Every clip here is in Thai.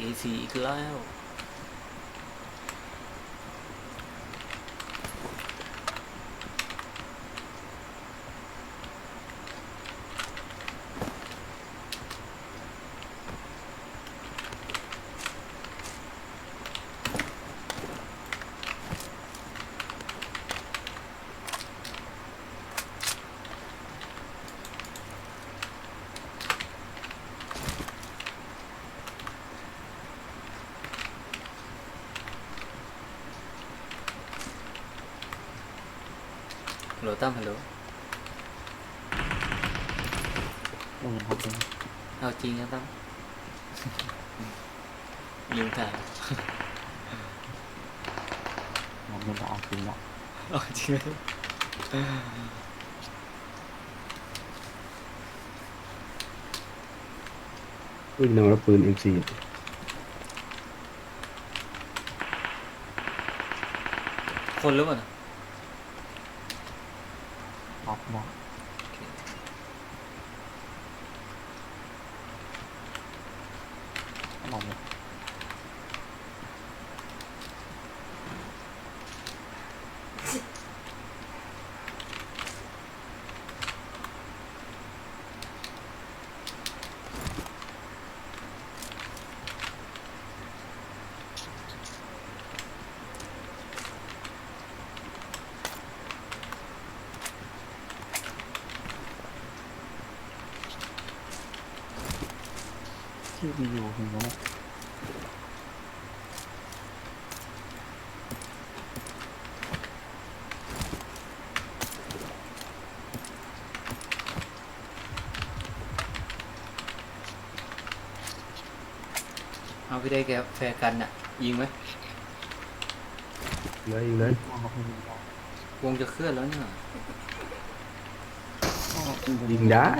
AC อีกแล้ว ฮัลโหลตั้มฮัลโหลอืมครับผมเอาจริงนะตั้มลืมถ่ายผมไม่ได้เอาจริงละเอาจริงเลยปืนแนวแล้วปืน MC คนหรือเปล่า น่ะ ครับนะมองเลย ที่ มีอยู่เห็นไหมเอาไปได้แกแฟร์กันน่ะ ยิงไหมเลยอีกเลยมองเขาไม่มีแล้ววงจะเคลื่อนแล้วเนี่ย ยิงได้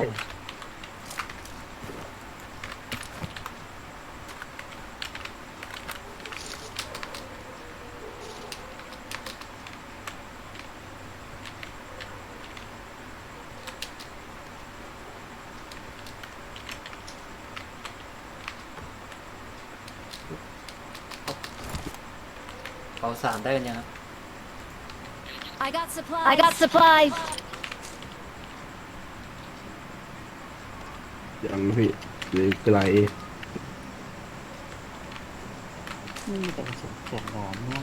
สามได้กันยังครับ I got supplies. I got supplies. ยังนะพี่เหลยไกลนี่แต่กระสุนเสียงหนอนเนี่ย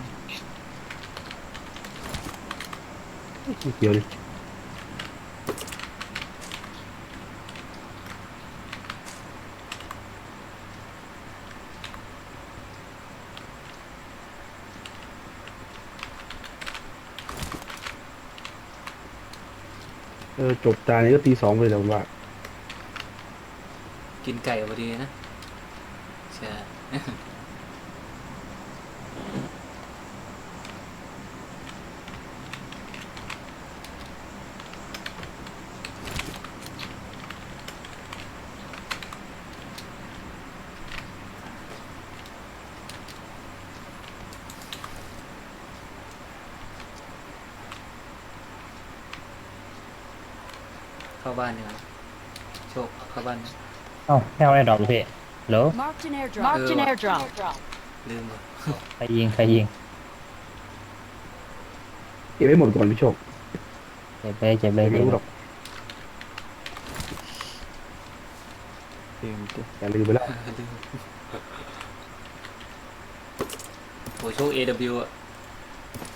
นิดเดียวเออจบตานี้ก็ตีสองไปแล้วว่า กินไก่พอดีนะใช่ เข้าบ้านดีกว่าโชคเข้าบ้านนะเอ้าแค่ไอ้ดอกพี่เหรอ Marked an airdrop. Marked an Uh, airdrop. ลืมว่ะใครยิงใครยิงเก็บไว้หมดก่อนพี่โชคเจ็บเลยเจ็บเลยไม่เจ็บรู้เลหรยอกเกมตัวแต่ลืมไปแล้วลืมโหโชค AW อะ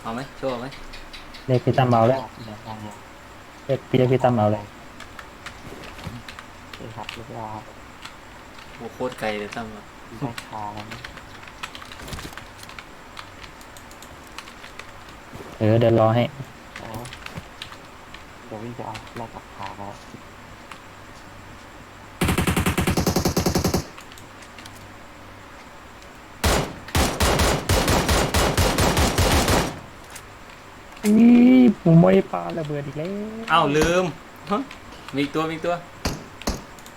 เอาไหมโชคเอาไหมเรียกพี่ตั้มเอาแล้วเดี๋ยวฟังเลยเรียกพี่เรียกพี่ตั้มเอาเลยใช่ ครับเรียกว่าโหโคตรไกลเลยตั้มอะได้คาแล้วนะเออเดี๋ยวรอให้อ๋อเดี๋ยววิ่งไปเอาแลกกับขาแล้วอีผมไม่ปาระเบิดอีกแล้ว อ้าวลืมฮะมีอีกตัวมีอีกตัว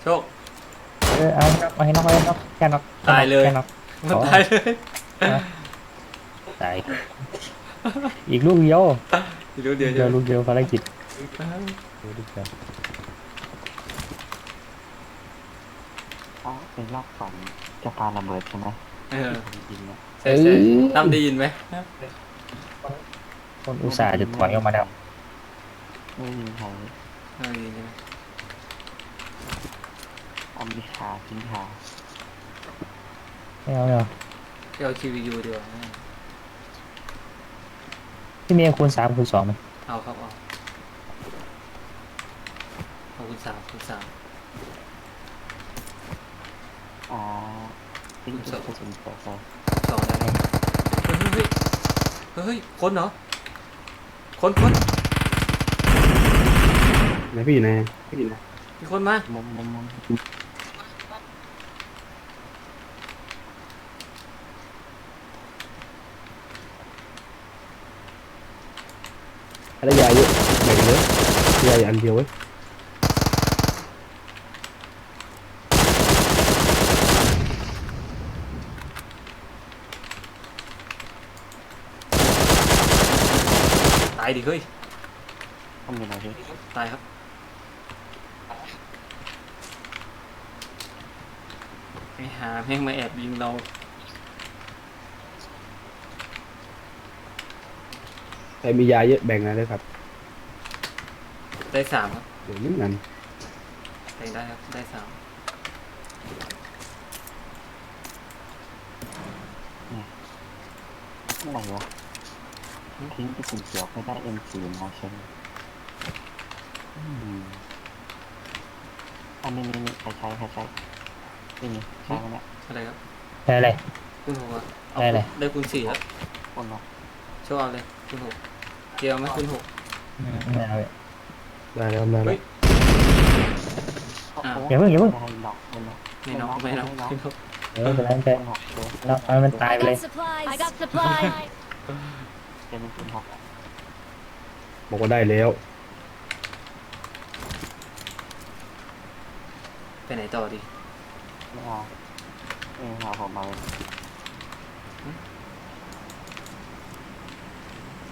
โชค เออเอาให้น็อกเอาให้น็อกเอาให้น็อกแค่น็อกตายเลย แค่น็อกมันตายเลยตาย อีกลูกเดียวเดี๋ยวเดี๋ยวเดีเดี๋ยยววลูกเดียวภารกิจเดี๋ยวลูกเดียวเอาอ๋อเป็นรอบสองจะปาระเบิดใช่ไหมเออผมยิงเนี่ยใช่ใช่ตั้มได้ยินไหมคนอุตส่าห์จะถอยออกมาแล้วไม่มีใครไม่ได้ยินใช่ไหม เอามิชาทิ้งชาไม่เอาไม่เอาพี่เอาคิวยูดีกว่าพี่เมียคูณสามคูณสองไหมเอาครับเอาเอาคุณสามคุณสามอ่าทิ้งจุดกระสุนเปิดเลยสองได้ไหมเฮ้ยเฮ้ยเฮ้ยเฮ้ยคนเหรอ คนคนไหนพี่อยู่ไหนพี่อยู่ไหนมีคนมามุมมุมมุม อะไรยาเยอะแบ่งเยอะยาอยู่อันเดียวเว้ยตายดิเฮ้ยต้องมีอะไรดิตายครับไอ้หาแม่งมาแอบยิงเรา ใครมียาเยอะแบ่งกันเลยครับได้สามครับเดี๋ยวนึงนั้นได้ได้ครับ ได้สามอะไรวะทิ้งกระสุนเขียวไม่ได้ M4 มาใช่ไหมอืมอันนี้นี่นี่ใครใช้ใครใช้นี่นี่ใช้ไหมเนี่ยอะไรครับได้อะไรคุณหกอะเอาได้เลย ได้คุณสี่ครับคนเนาะโชว์เอาเลยคุณหก เกียวไหมคุณหกไม่เอาเลยได้แล้วได้เฮ้แล้วยโอ้โหอย่าเพิ่งอย่าเพิ่งได้ดอกเลยเนาะไม่น็อกไม่น็อกไม่น็อกเออเป็นไรไม่เป็นเป็นหกตัวไรเอาให้มันตาย I ไปเลย got supplies. I got supplies. เป็นเป็นหกบอกว่าได้แล้วไปไหนต่อดีไม่เอาไม่เอาผมเอา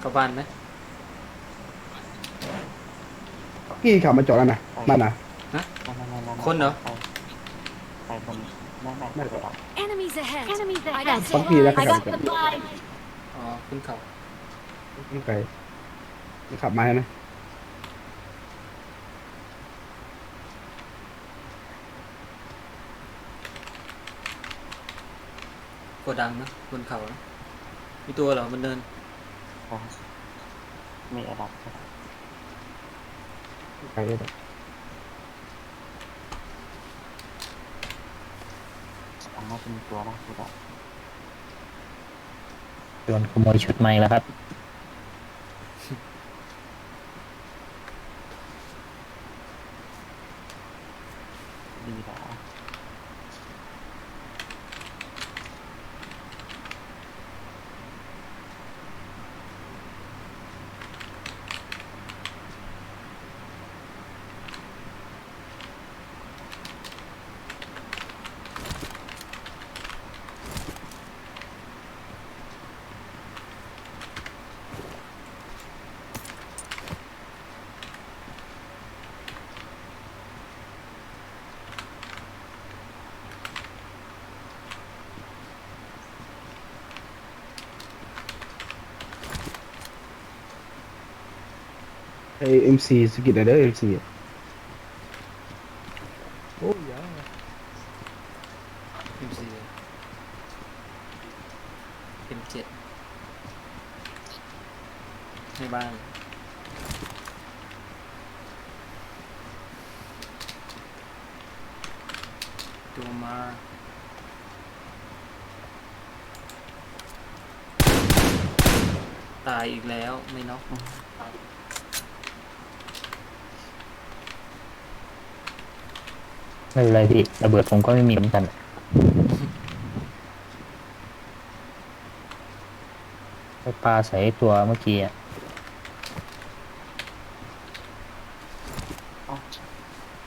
กลับบ้านไหม พี่ขับมาจอดแล้วนะนั่นนะไม่ไม่ไม่ไม่คนเหรอ ไปไปบนไม่ไม่ไม่ไม่ไปหรอก Enemies ahead. Enemies ahead. I got ต้องพี่แล้ว supplies. ขั I บ got supplies. อ๋อขึ้นเขาไม่ไกลไม่ขับมาใช่ไหมโกดังนะบนเขานะมีตัวเหรอมันเดิน มีอะไรดับไม่ ไกลเลยอันน่าจะมีตัวนะคือแบบโดนขโมยชุดใหม่แล้วครับ ดีแล้ว ไอเอ็มซีสกิดอะไรเด้อเอ็มซีโอ้ยยาเอ็มซีเอ็มเจ็ดในบ้านตัวมาตายอีกแล้วไม่น็อก ไม่เป็นไรพี่ระเบิดผมก็ไม่มีเหมือนกัน ไปปลาใส่ตัวเมื่อกี้อะ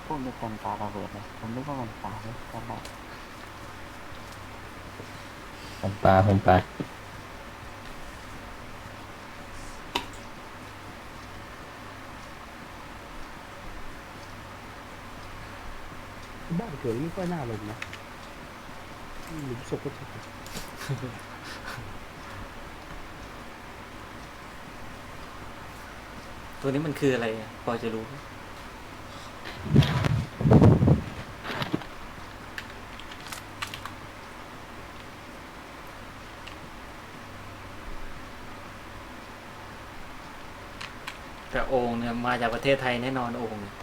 พวกมีคนปาระเบิดเลยผมนึกว่ามันปาเลยก็แบบผมปลาผมปลา บ้าน เกิดไม่ค่อยน่าลงนะหลุมศพก็ใช่ตัวนี้มันคืออะไรพอจะรู้ แต่โอ่งเนี่ยมาจากประเทศไทยแน่นอนโอ่งเนี่ย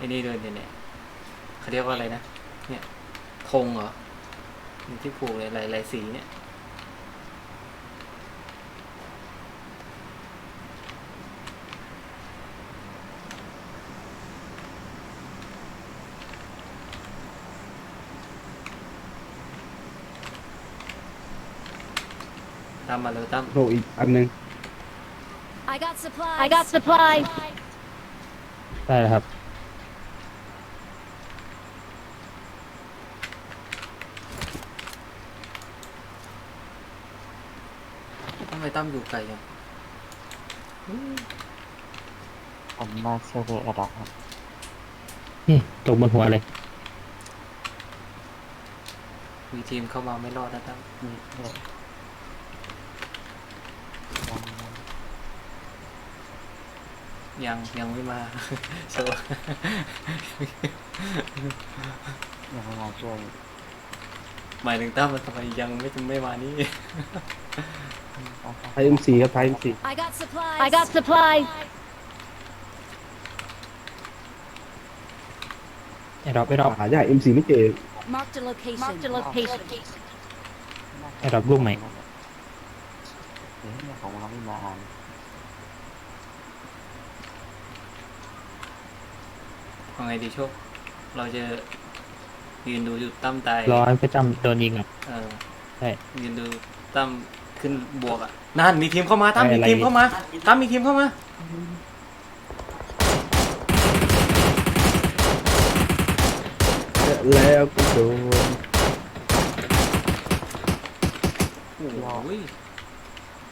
ไอ้นี่ด้วยเนี่ยเนี่ยเขาเรียกว่าอะไรนะ เนี่ยธงเหรอนี่ที่ผูกเลยหลายๆสีเนี่ย ตามมาเลยตามโรอีกอันหนึ่ง I got supplies. I got supplies. ได้แล้วครับ ทำไม ตั้มอยู่ไกลจังผมมาเซอร์เวย์ระดับครับนี่ตกบนหัวเลย มีทีมเข้ามาไม่รอดนะตั้มนี่เลยยังยังยังไม่มาโชว์ยังไม่มาช่วยหมายถึงตั้มมันทำไมยังไม่ไม่มานี่ ไทยเอ็มซีครับไทยเอ็มซี I got supplies. I got supplies. ไอ้ดรอปไอ้ดรอปหายากเอ็มซีไม่เจอ Marked a location. Marked a location. ไอ้ดรอปรูปใหม่เดี๋ยวเนี่ยของเราไม่มาอ่านเอาไงดีโชค เราจะยืนดูอยู่ตั้มตายรอให้พระจำโดนยิงอะเออ ใช่ ยืนดูตั้ม ขึ้นบวกอะนั่นมีทีมเข้ามาตั้มไม่มีอะไรทีมเข้ามาตั้มมีทีมเข้ามา แล้วก็โดนโอ้ย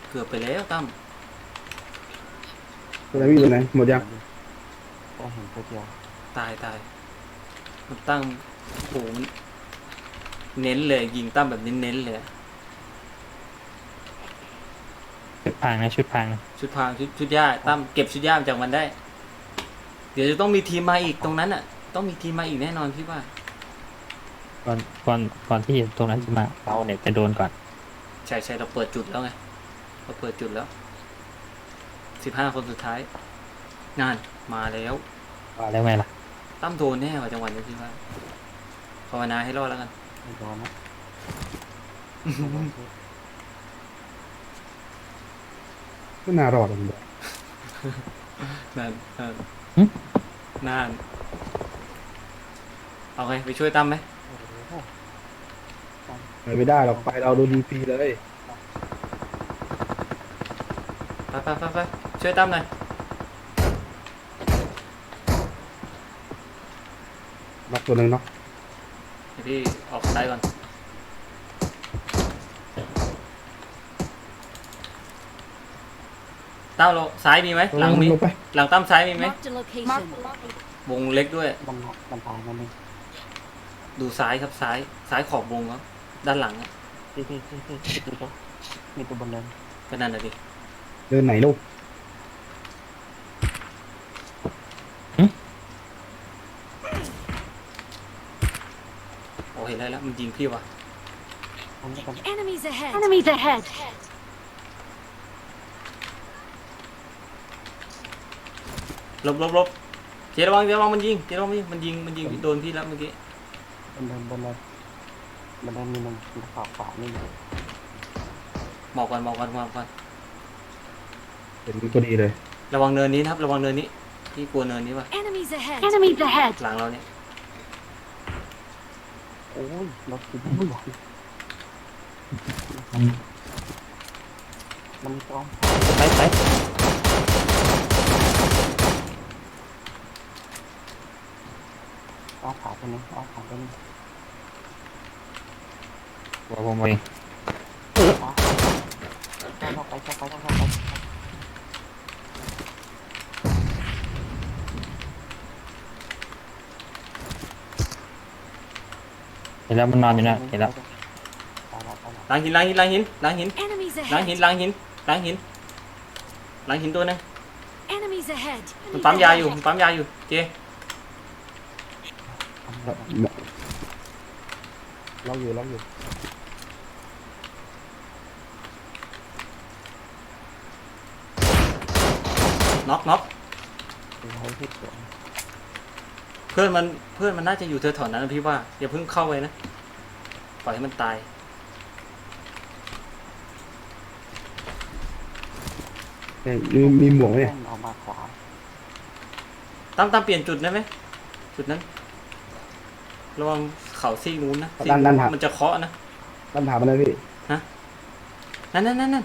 เกือบไปแล้วตั้มตัวไหนวิ่งตัวไหนหมดยังก็เห็นตัวเดียวตายตายมันตั้งโอ้โหมันเน้นเลยยิงตั้มแบบเน้นๆเลยอะ ชุดพรางนะชุดพรางนะชุดพรางชุดชุดย่าตั้มเก็บชุดย่ามาจากมันได้ เดี๋ยวจะต้องมีทีมมาอีกตรงนั้นอะ ต้องมีทีมมาอีกแน่นอนพี่ว่า ก่อนก่อนก่อนที่ตรงนั้นจะมาเราเนี่ยจะโดนก่อนใช่ใช่เราเปิดจุดแล้วไงเราเปิดจุดแล้วสิบห้าคนสุดท้ายงานมาแล้วว่าแล้วไงล่ะตั้มโดนแน่ว่ะจังหวะนี้พี่ว่าภาวนาให้รอดแล้วกัน ไม่โดนนะ ก็น่ารอดมันแบบนั่นนั่นหึนั่นเอาไงไปช่วยตั้มไหมไปไม่ได้หรอกไปเราโดนดีพีเลยไปไปไปไปช่วยตั้มหน่อยน็อกตัวหนึ่งเนาะเดี๋ยวพี่ออกซ้ายก่อน ตั้มเราซ้ายมีไหมหลังมีลงไป หลังตั้มซ้ายมีไหม Marked a location. วงเล็กด้วยมันมันตายมันนี่ดูซ้ายครับซ้ายซ้ายขอบวงครับด้านหลังอะพี่พี่พี่พี่พี่ดูตัวมีตัวบนเนินก็นั่นน่ะดิเดินไหนลูกโอ้เห็นแล้วแล้วมันยิงพี่ว่ะมันไม่กัน Enemies ahead. Enemies ahead. หลบหลบหลบเจระวังเจระวังมันยิงเจระวังมันยิงมันยิงมันยิงโดนพี่แล้วเมื่อกี้บนเนินบนเนินบนเนินมีหนึ่งมีขวาขวานี่หมอกก่อนหมอกก่อนหมอกก่อนเห็นตัวดีเลยระวังเนินนี้นะครับ ระวังเนินนี้พี่กลัวเนินนี้ว่ะ Enemies ahead. Enemies ahead. หลังเราเนี่ยโอ้ยรถคือไม่ไหวมันมีกล้องไปไป ออกขาตัวนึงออกขาตัวนึงหัวผมเองป้าไปไว้ไปเข้าไปเห็นแล้วมันนอนอยู่นะเห็นแล้วล้างหินล้างหินล้างหินล้างหินล้างหินล้างหินล้างหินล้งหินตัวนึงมันปั๊มยาอยู่มันปั๊มยาอยู่เจ ล็อกอยู่ล็อกอยู่น็อกน็อกดูให้ที่สวยเพื่อนมันเพื่อนมันน่าจะอยู่แถวๆนั้นนะพี่ว่าอย่าเพิ่งเข้าไปนะปล่อยให้มันตายเอ้ยมีมีหมวกไหมเนี่ยแม่นเอามาขวา ตั้มตั้มเปลี่ยนจุดได้ไหมจุดนั้น ระวังเขาซีกนู้นนะซีกด้านด้านหามันจะเคาะนะด้านถามมาเลยพี่นั่นนั่นนั่นนั่น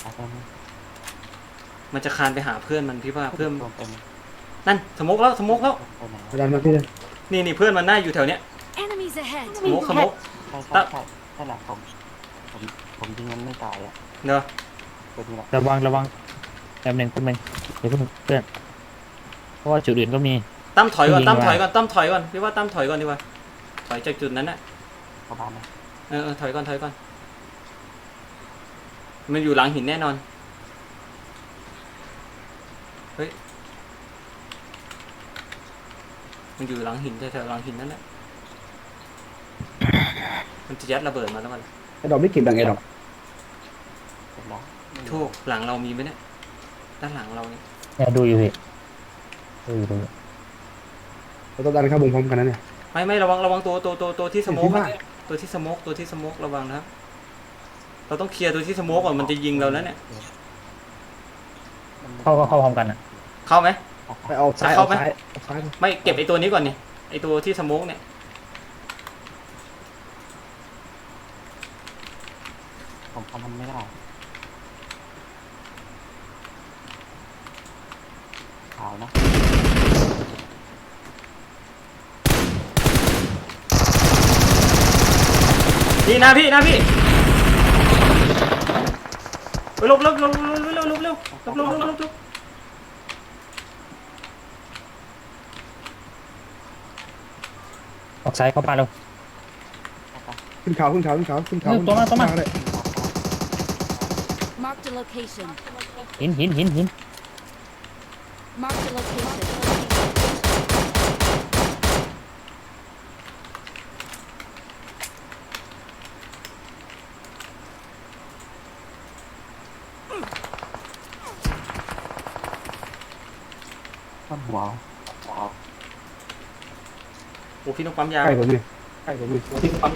เอาไปไหมมันจะคานไปหาเพื่อนมันพี่ว่าเพื่อนรวมเป็นนั่นสโมกแล้วสโมกแล้วไปไหนด้านมาพี่เลยนี่นี่เพื่อนมันน่าอยู่แถวเนี้ย Enemies ahead. สโมกสโมกใช่ใช่ตั้มใช่ใช่แหละผมผมผมยิงมันไม่ตายอะเนอะตัวนี้แหละระวังระวัง แป๊บหนึงแป๊บหนึงเดี๋ยวเพิ่งเพื่อนเพราะว่าจุดอื่นก็มี ตั้มถอยก่อนยิงตั้มมาถอยก่อนตั้มถอยก่อนพี่ว่าตั้มถอยก่อนดีกว่าถอยจากจุดนั้นน่ะเข้าบ้านนะเออเออถอยก่อนถอยก่อน มันอยู่หลังหินแน่นอนเฮ้ยมันอยู่หลังหินแถวๆหลังหินนั่นแหละมันจะยัดระเบิดมาแล้วมันไอ้ดอกไม่เก็บดังไอ้ดอกเสร็จแล้วโทษหลังเรามีไหมเนี่ย ด้านหลังเราเนี่ยเนี่ยดูอยู่พี่ดูอยู่ดูอยู่เราต้องดันเข้าวงพร้อมกันนะเนี่ย ไม่ไม่ระวังระวังตัวตัวตัวตัวที่สโมกอยู่ที่อะบ้านตัวที่สโมกตัวที่สโมกระวังนะครับ เราต้องเคลียร์ตัวที่สโมกก่อนมันจะยิงเราแล้วเนี่ยเข้าก็เข้าพร้อมกันอะเข้าไหม ไปเอาซ้ายจะเข้าเอาไหม ซ้ายเอาซ้ายมาไม่เก็บไอ้ตัวนี้ก่อนนี่ไอ้ตัวที่สโมกเนี่ยผมทำมันไม่ได้ขาว นะนี่นะพี่นะพี่ไปลบลบลบลบลบลบลบลบลบลบลบลบลบออกซ้ายเข้าป่าเร็ว ขึ้นเขาขึ้นเขาขึ้นเขาขึ้นเขาเออตัวมาตัวมา เลย Marked a location. หินหินหินหิน Mark the location. Wow. wow. Ủa khi nó bấm ra. Cày vào đi. Cày vào đi. Ủa khi nó bấm.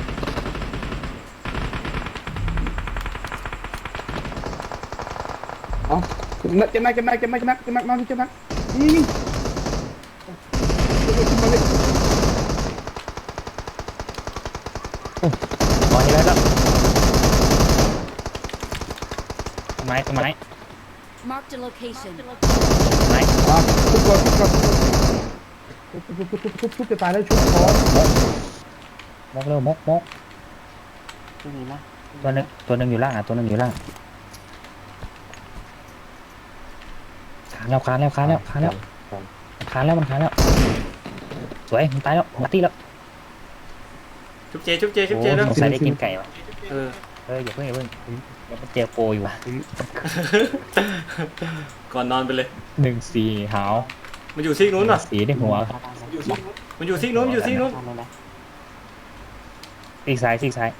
Đó. Trên này, trên này, trên này, trên này, trên này, trên này, trên này. ยพี่องปั๊มเจ็บนักเจ็บนักเจ็บนักเจ็บนักเจ็บนักเจ็บนักมาพี่เจ็บนักยิงขอให้ได้แล้วต้นไม้ต้นไม้ Marked a location. ต้นไม้อะทุบก่อนทุบก่อนทุบทุบทุบทุบทุบจะตายแล้วชุบคอมกเร็วมกมกที่นี่นะตัวหนึงตัวหนึงอยู่ล่างอะตัวหนึงอยู่ล่างคาน แล้วคานแล้วคานแล้วคานแล้วคานแล้วมันคานแล้วสวยมันตายแล้วมาตีแล้วชุบเจชุบเจชุบโอ้เจแล้วสงสัยได้กินไก่ว่ะเออเอออย่าเพิ่งอย่าเพิ่งเดี๋ยวมันเจอโปรอยู่ว่ะก่อนนอนไปเลยหนึ่งสี่หาวมันอยู่ซีกนู้นป่ะสีในหัวเข้าบ้านเลยมันอยู่ซีกนู้นมันอยู่ซีกนู้นเข้าบ้านเลยนะซีกซ้ายซีกซ้าย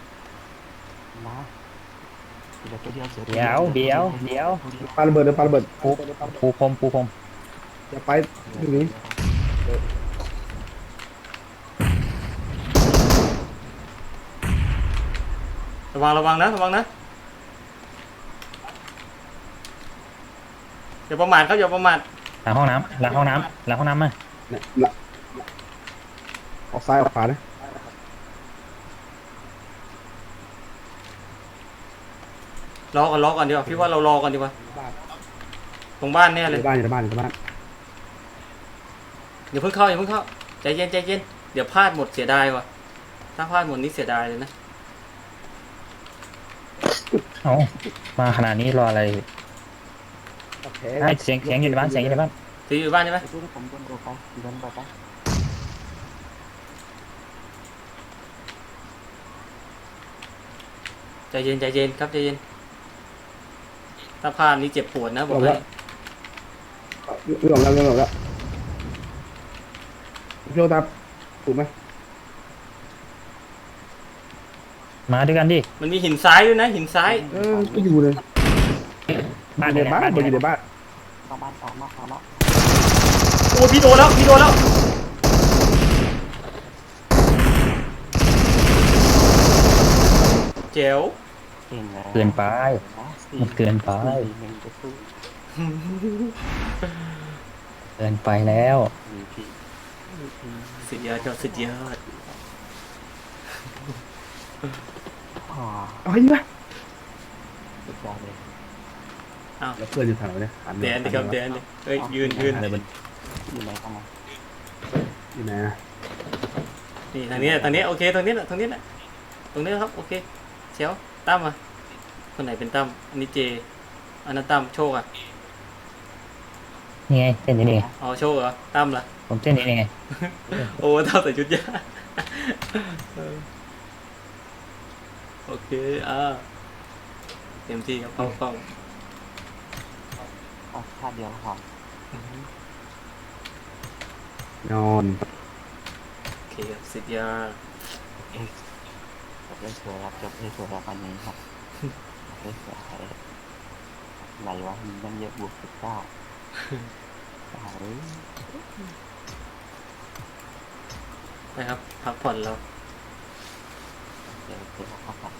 นะ เดี๋ยวตัวเดียวเสือตัวเดี๋ยวเดี๋ยวเดี๋ยวปาระเบิดเดี๋ยวปาระเบิดปูปูพรมปูพรมอย่าไปตรงนี้ระวังระวังนะระวังนะอย่าประมาทครับอย่าประมาทหลังห้องน้ำหลังห้องน้ำหลังห้องน้ำมาเนี่ยละออกซ้ายออกขวานะ รอก่อนรอก่อนดีกว่าพี่ว่าเรารอก่อนดีกว่าตรงบ้านแน่อเลยยู่บ้านอยู่ในบ้านอยู่ในบ้านอย่าเพิ่งเข้าอย่าเพิ่งเข้าใจเย็นใจเย็นเดี๋ยวพลาดหมดเสียดายว่ะถ้าพลาดหมดนี่เสียดายเลยนะเอามาขนาดนี้รออะไรโอเคไอ้เสียงเสียงอยู่ในบ้านเสียงอยู่ในบ้านตีอยู่บ้านใช่ไหมไปดูที่ผมเดินไปเดินไปไปใจเย็นใจเย็นครับใจเย็น ถ้าพลาดนี่เจ็บปวดนะบอกเอาให้ละวิ่งออกแล้ววิ่งออกแล้วโยตามถูกไหมมาด้วยกันดิ มันมีหินซ้ายด้วยนะ หินซ้ายเออก็อยู่เลยบ้านอยู่ในบ้านบ้านบอกอยู่ในบ้านเข้าบ้านสองนอกเข้าแล้วโอ้พี่โดนแล้วพี่โดนแล้วเจ๋วเก่งแล้วเกินไป มันเกินไป หนึ่งจะสู้เกินไปแล้ว มีพี่สุดยอดครับสุดยอดอ๋อเอาให้ยิงปะสุดยอดเลยแล้วเพื่อนอยู่แถวไหนเนี่ยหันมาแดนดิครับแดนดิเฮ้ยยืนยืนอะไรมันอยู่ไหนกันนะอยู่ไหนอะนี่ทางนี้ทางนี้โอเคทางนี้แหละทางนี้แหละตรงนี้ครับโอเคเชียวตั้มอะ คนไหนเป็นตั้มอันนี้เจ อันนั้นตั้มโชคอะนี่ไงเต้นอยู่นี่ไงอ๋อโชคเหรอตั้มล่ะผมเต้นอยู่นี่ไงโอ้ตั้มใส่ชุดยาเออโอเคอ่าเต็มที่ครับเข้าเข้าเอาชาติเดียวพอนอนโอเคครับสุดยอดจบได้สวยครับจบได้สวยครับวันนี้ครับจบ ได้สวยไหลวะมีตั้งเยอะบวกสิบเก้าเฮ้ยนะครับ พักผ่อนแล้ว เดี๋ยวเดี๋ยวครับ